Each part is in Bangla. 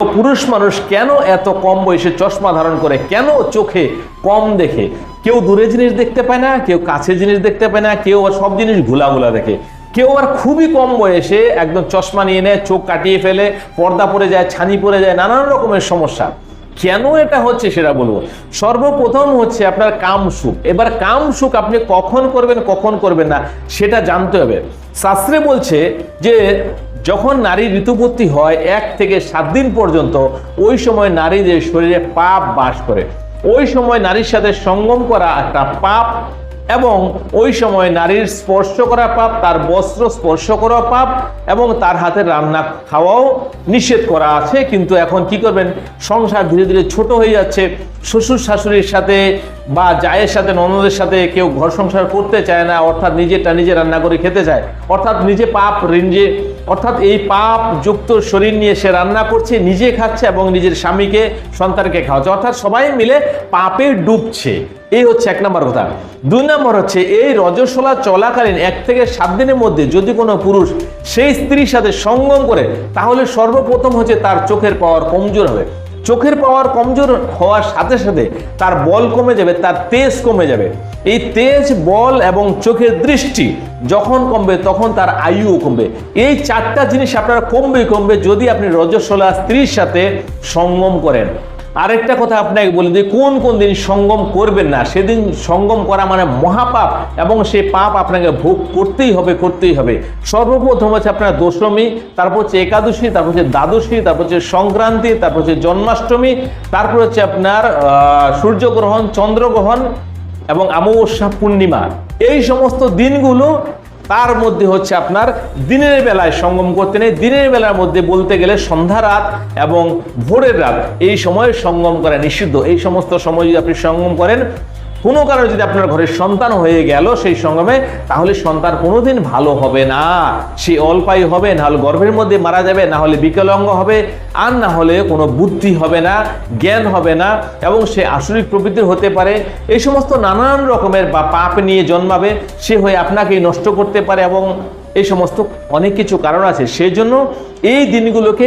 পুরুষ মানুষ কেন এত কম বয়সে চশমা ধারণ করে? কেন চোখে কম দেখে? কেউ দূরে জিনিস দেখতে পায় না, কেউ কাছে জিনিস দেখতে পায় না, কেউ আর সব জিনিস ঘুলা ঘুলা দেখে। কেউ আর খুবই কম বয়সে একদম চশমা নিয়ে নেয়, চোখ কাটিয়ে ফেলে, পর্দা পড়ে যায়, ছানি পড়ে যায়, নানান রকমের সমস্যা। কেন এটা হচ্ছে সেটা বলব। সর্বপ্রথম হচ্ছে আপনার কাম সুখ। এবার কাম সুখ আপনি কখন করবেন কখন করবেন না, সেটা জানতে হবে। শাস্ত্রে বলছে যে যখন নারী ঋতুপত্তি হয় এক থেকে সাত দিন পর্যন্ত, ওই সময় নারীদের শরীরে পাপ বাস করে। ওই সময় নারীর সাথে সঙ্গম করা একটা পাপ এবং ওই সময় নারীর স্পর্শ করা পাপ, তার বস্ত্র স্পর্শ করা পাপ এবং তার হাতে রান্না খাওয়াও নিষেধ করা আছে। কিন্তু এখন কি করবেন? সংসার ধীরে ধীরে ছোট হয়ে যাচ্ছে। শ্বশুর শাশুড়ির সাথে বা জায়ের সাথে, ননদের সাথে কেউ ঘর সংসার করতে চায় না, অর্থাৎ নিজেরটা নিজে রান্না করে খেতে চায়, অর্থাৎ নিজে পাপ রিঞ্জে, অর্থাৎ এই পাপ যুক্ত শরীর নিয়ে সে রান্না করছে, নিজে খাচ্ছে এবং নিজের স্বামীকে, সন্তানকে খাওয়াচ্ছে, অর্থাৎ সবাই মিলে পাপে ডুবছে। এই হচ্ছে এক নম্বর কথা। দুই নম্বর হচ্ছে, এই রজস্বলা চলাকালীন এক থেকে সাত দিনের মধ্যে যদি কোনো পুরুষ সেই স্ত্রীর সাথে সঙ্গম করে, তাহলে সর্বপ্রথম হচ্ছে তার চোখের পাওয়ার কমজোর হবে। চোখের পাওয়ার কমজোর হওয়ার সাথে সাথে তার বল কমে যাবে, তার তেজ কমে যাবে। এই তেজ, বল এবং চোখের দৃষ্টি যখন কমবে তখন তার আয়ুও কমবে। এই চারটা জিনিস আপনারা কমবে কমবে যদি আপনি রজস্বলা স্ত্রীর সাথে সঙ্গম করেন। আরেকটা কথা আপনাকে বলে দিই কোন কোন দিন সঙ্গম করবেন না, সেদিন সঙ্গম করা মানে মহাপাপ এবং সেই পাপ আপনাকে ভোগ করতেই হবে করতেই হবে। সর্বপ্রথম হচ্ছে আপনার দশমী, তারপর হচ্ছে একাদশী, তারপর হচ্ছে দ্বাদশী, তারপর হচ্ছে সংক্রান্তি, তারপর হচ্ছে জন্মাষ্টমী, তারপর হচ্ছে আপনার সূর্যগ্রহণ, চন্দ্রগ্রহণ এবং অমাবস্যা পূর্ণিমা। এই সমস্ত দিনগুলো তার মধ্যে হচ্ছে আপনার দিনের বেলায় সঙ্গম করতে নেই। দিনের বেলার মধ্যে বলতে গেলে সন্ধ্যা রাত এবং ভোরের রাত। এই সময়ে সঙ্গম করা নিষিদ্ধ। এই সমস্ত সময় যদি আপনি সঙ্গম করেন কোনো কারণে যদি আপনার ঘরের সন্তান হয়ে গেল সেই সঙ্গমে, তাহলে সন্তান কোনোদিন ভালো হবে না। সে অল্পায়ু হবে, না হলে গর্ভের মধ্যে মারা যাবে, না হলে বিকলাঙ্গ হবে, আর না হলে কোনো বুদ্ধি হবে না, জ্ঞান হবে না, এবং সে আসরিক প্রবৃত্তির হতে পারে। এই সমস্ত নানান রকমের বা পাপ নিয়ে জন্মাবে, সে হয়ে আপনাকে নষ্ট করতে পারে, এবং এই সমস্ত অনেক কিছু কারণ আছে। সেই জন্য এই দিনগুলোকে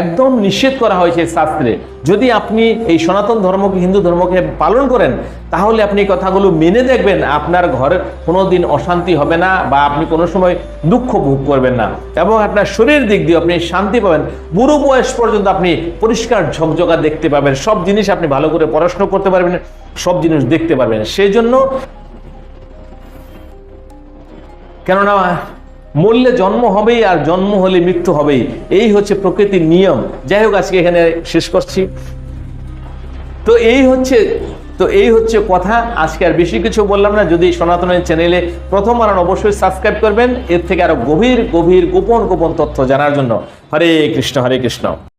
একদম নিষেধ করা হয়েছে শাস্ত্রে। যদি আপনি এই সনাতন ধর্মকে, হিন্দু ধর্মকে পালন করেন, তাহলে আপনি এই কথাগুলো মেনে দেখবেন, আপনার ঘরে কোনো দিন অশান্তি হবে না বা আপনি কোনো সময় দুঃখ ভোগ করবেন না। এবং আপনার শরীর দিক দিয়ে আপনি শান্তি পাবেন। বুড়ো বয়স পর্যন্ত আপনি পরিষ্কার ঝকঝকা দেখতে পাবেন। সব জিনিস আপনি ভালো করে পড়াশুনো করতে পারবেন, সব জিনিস দেখতে পারবেন। সেই জন্য কেননা মরলে জন্ম হবেই আর জন্ম হলে মৃত্যু হবেই। এই হচ্ছে প্রকৃতির নিয়ম। যাই হোক, আজকে এখানে শেষ করছি। তো এই হচ্ছে, তো এই হচ্ছে কথা। আজকে আর বেশি কিছু বললাম না। যদি সনাতনের চ্যানেলে প্রথম আনান অবশ্যই সাবস্ক্রাইব করবেন। এর থেকে আরও গভীর গভীর, গোপন গোপন তথ্য জানার জন্য। হরে কৃষ্ণ হরে কৃষ্ণ।